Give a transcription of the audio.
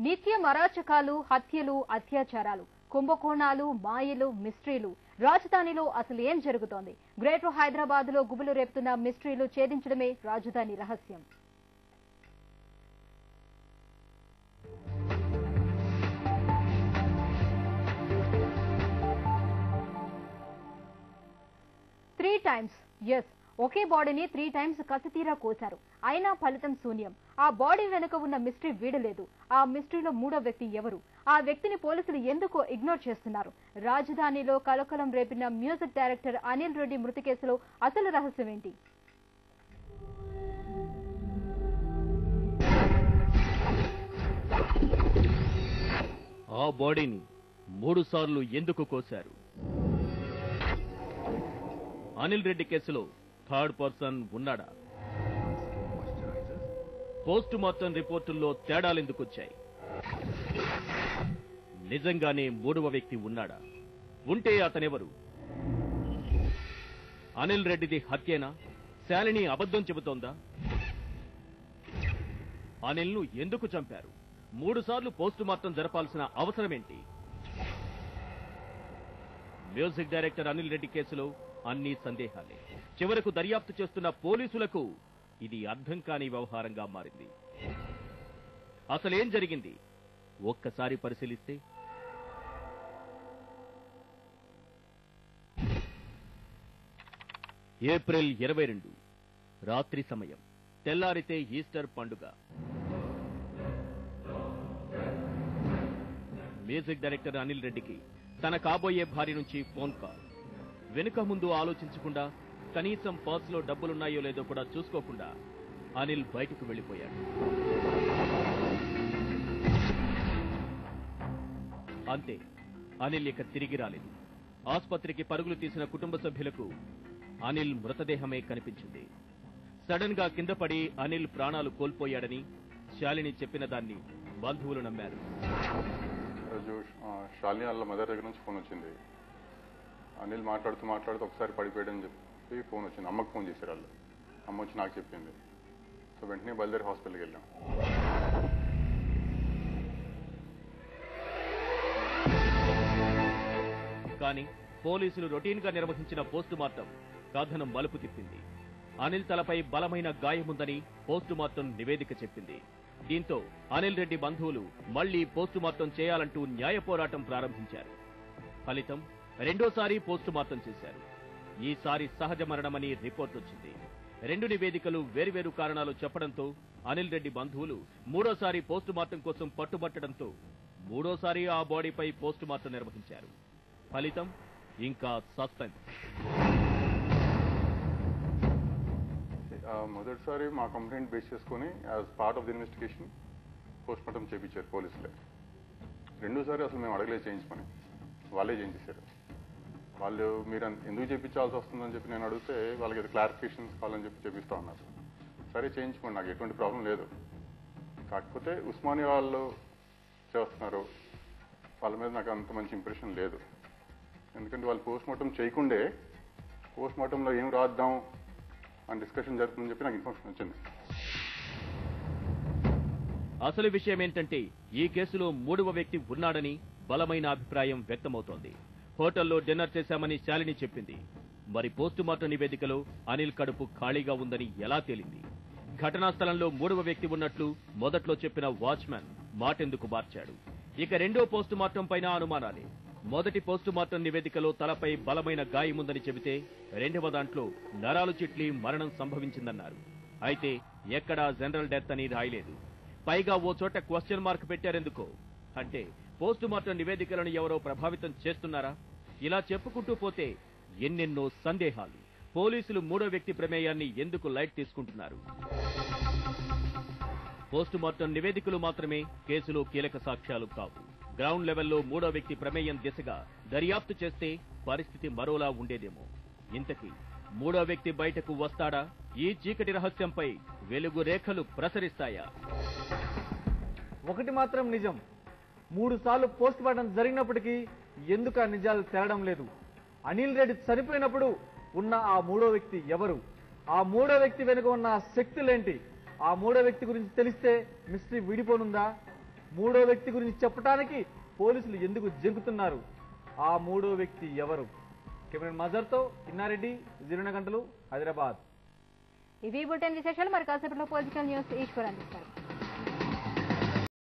నిత్యం అరాచకాలు హత్యలు అత్యాచారాలు కుంభకోణాలు మాయలు మిస్ట్రీలు. రాజధానిలో అసలు ఏం జరుగుతోంది? గ్రేటర్ హైదరాబాద్లో గుబులు రేపుతున్న మిస్ట్రీలు ఛేదించడమే రాజధాని రహస్యం. త్రీ టైమ్స్ ఎస్ ఒకే బాడీని త్రీ టైమ్స్ కసితీరా కోశారు. అయినా ఫలితం శూన్యం. ఆ బాడీ వెనుక ఉన్న మిస్టరీ వీడలేదు. ఆ మిస్టరీలో మూడో వ్యక్తి ఎవరు? ఆ వ్యక్తిని పోలీసులు ఎందుకో ఇగ్నోర్ చేస్తున్నారు? రాజధానిలో కలకలం రేపిన మ్యూజిక్ డైరెక్టర్ అనిల్ రెడ్డి మృతి కేసులో అసలు రహస్యం ఏంటి? ఆ బాడీని మూడు సార్లు ఎందుకు కోశారు? అనిల్ రెడ్డి కేసులో థర్డ్ పర్సన్ ఉన్నాడా? పోస్ట్ మార్టం రిపోర్టుల్లో తేడాలెందుకు వచ్చాయి నిజంగానే మూడవ వ్యక్తి ఉన్నాడా? ఉంటే అతనెవరు? అనిల్ రెడ్డిది హత్యేనా? శాలిని అబద్ధం చెబుతోందా? అనిల్ను ఎందుకు చంపారు? మూడు సార్లు పోస్ట్ మార్టం జరపాల్సిన అవసరమేంటి? మ్యూజిక్ డైరెక్టర్ అనిల్ రెడ్డి కేసులో అన్ని సందేహాలే. చివరకు దర్యాప్తు చేస్తున్న పోలీసులకు ఇది అర్థం కాని వ్యవహారంగా మారింది. అసలేం జరిగింది? ఒక్కసారి పరిశీలిస్తే? ఏప్రిల్ ఇరవై రెండు రాత్రి సమయం. తెల్లారితే ఈస్టర్ పండుగ. మ్యూజిక్ డైరెక్టర్ అనిల్ రెడ్డికి తన కాబోయే భార్య నుంచి ఫోన్ కాల్. వెనుక ముందు ఆలోచించకుండా కనీసం పర్స్లో డబ్బులున్నాయో లేదో కూడా చూసుకోకుండా అనిల్ బయటకు వెళ్ళిపోయాడు అంతే అనిల్ ఇక తిరిగి రాలేదు. ఆసుపత్రికి పరుగులు తీసిన కుటుంబ సభ్యులకు అనిల్ మృతదేహమే కనిపించింది. సడన్గా కింద పడి అనిల్ ప్రాణాలు కోల్పోయాడని శాలిని చెప్పిన దాన్ని బంధువులు నమ్మారు. రోజు శాలిని వాళ్ళ మదర్ దగ్గర నుంచి ఫోన్ వచ్చింది. అనిల్ మాట్లాడుతూ మాట్లాడుతూ ఒకసారి పడిపోయాడని చెప్పి ఫోన్ వచ్చింది. అమ్మకు ఫోన్ చేశారు వాళ్ళు. అమ్మ వచ్చి నాకు చెప్పింది. సో వెంటనే బయలుదేరి హాస్పిటల్కి వెళ్ళాం. కానీ పోలీసులు రొటీన్గా నిర్వహించిన పోస్టు మార్టం మలుపు తిప్పింది. అనిల్ తలపై బలమైన గాయముందని పోస్టు మార్టం నివేదిక చెప్పింది. దీంతో అనిల్ రెడ్డి బంధువులు మళ్ళీ పోస్టు మార్టం చేయాలంటూ న్యాయ పోరాటం ప్రారంభించారు. ఫలితం రెండోసారి పోస్టు మార్టం చేశారు. ఈసారి సహజ మరణమని రిపోర్ట్ వచ్చింది. రెండు నివేదికలు వేర్వేరు కారణాలు చెప్పడంతో అనిల్ రెడ్డి బంధువులు మూడోసారి పోస్టు మార్టం కోసం పట్టుబట్టడంతో మూడోసారి ఆ బాడీపై పోస్టు మార్టం నిర్వహించారు. ఫలితం ఇంకా సస్పెన్స్. మొదటిసారి మా కంప్లైంట్ బేస్ చేసుకొని as part of the investigation post mortem చేయించారు పోలీసులే. రెండోసారి అసలు మేము అడగలేదు చేయించమని వాళ్ళే చేయించేశారు. వాళ్ళు మీరు ఎందుకు చేయించాల్సి వస్తుందని చెప్పి నేను అడిగితే వాళ్ళకి ఏదో క్లారిఫికేషన్స్ కావాలని చెప్పి చేపిస్తా ఉన్నారు. సరే చేయించుకోండి నాకు ఎటువంటి ప్రాబ్లం లేదు. కాకపోతే ఉస్మానియా వాళ్ళు చేస్తున్నారు. వాళ్ళ మీద నాకు అంత మంచి ఇంప్రెషన్ లేదు. ఎందుకంటే వాళ్ళు పోస్ట్ మార్టం చేయకుండే పోస్ట్ మార్టంలో ఏం రాద్దాం అని డిస్కషన్ జరుగుతుందని చెప్పి నాకు ఇన్ఫర్మేషన్ వచ్చింది. అసలు విషయం ఏంటంటే ఈ కేసులో మూడవ వ్యక్తి ఉన్నాడని బలమైన అభిప్రాయం వ్యక్తమవుతోంది. హోటల్లో డిన్నర్ చేశామని శాలిని చెప్పింది. మరి పోస్టు మార్టం నివేదికలో అనిల్ కడుపు ఖాళీగా ఉందని ఎలా తేలింది? ఘటనా స్థలంలో మూడవ వ్యక్తి ఉన్నట్లు మొదట్లో చెప్పిన వాచ్మ్యాన్ మాటెందుకు మార్చాడు? ఇక రెండో పోస్టు మార్టం పైన అనుమానాలే. మొదటి పోస్టు మార్టం నివేదికలో తలపై బలమైన గాయముందని చెబితే రెండవ దాంట్లో నరాలు చిట్లి మరణం సంభవించిందన్నారు. అయితే ఎక్కడా జనరల్ డెత్ అని రాయలేదు. పైగా ఓ చోట క్వశ్చన్ మార్క్ పెట్టారెందుకో? అంటే పోస్టు మార్టం నివేదికలను ఎవరో ప్రభావితం చేస్తున్నారా? ఇలా చెప్పుకుంటూ పోతే ఎన్నెన్నో సందేహాలు. పోలీసులు మూడో వ్యక్తి ప్రమేయాన్ని ఎందుకు లైట్ తీసుకుంటున్నారు? పోస్టుమార్టం నివేదికలు మాత్రమే కేసులో కీలక సాక్ష్యాలు కావు. గ్రౌండ్ లెవెల్లో మూడో వ్యక్తి ప్రమేయం దిశగా దర్యాప్తు చేస్తే పరిస్థితి మరోలా ఉండేదేమో. ఇంతకీ మూడో వ్యక్తి బయటకు వస్తాడా? ఈ చీకటి రహస్యంపై వెలుగు రేఖలు ప్రసరిస్తాయా? ఒకటి మాత్రం నిజం. మూడు సార్లు పోస్ట్ మార్టం జరిగినప్పటికీ ఎందుకు ఆ నిజాలు తేలడం లేదు? అనిల్ రెడ్డి చనిపోయినప్పుడు ఉన్న ఆ మూడో వ్యక్తి ఎవరు? ఆ మూడో వ్యక్తి వెనుక ఉన్న శక్తులేంటి? ఆ మూడో వ్యక్తి గురించి తెలిస్తే మిస్టరీ విడిపోనుందా? మూడో వ్యక్తి గురించి చెప్పడానికి పోలీసులు ఎందుకు జంకుతున్నారు? ఆ మూడో వ్యక్తి ఎవరు? కెమెరన్ మజర్తో ఇన్నారెడ్డి జీరో గంటలు హైదరాబాద్. ఇవి బులెటిన్ విశేషాలు. మరి కాసేపట్లో పొలిటికల్ న్యూస్ ఈశ్వర్ అందిస్తారు.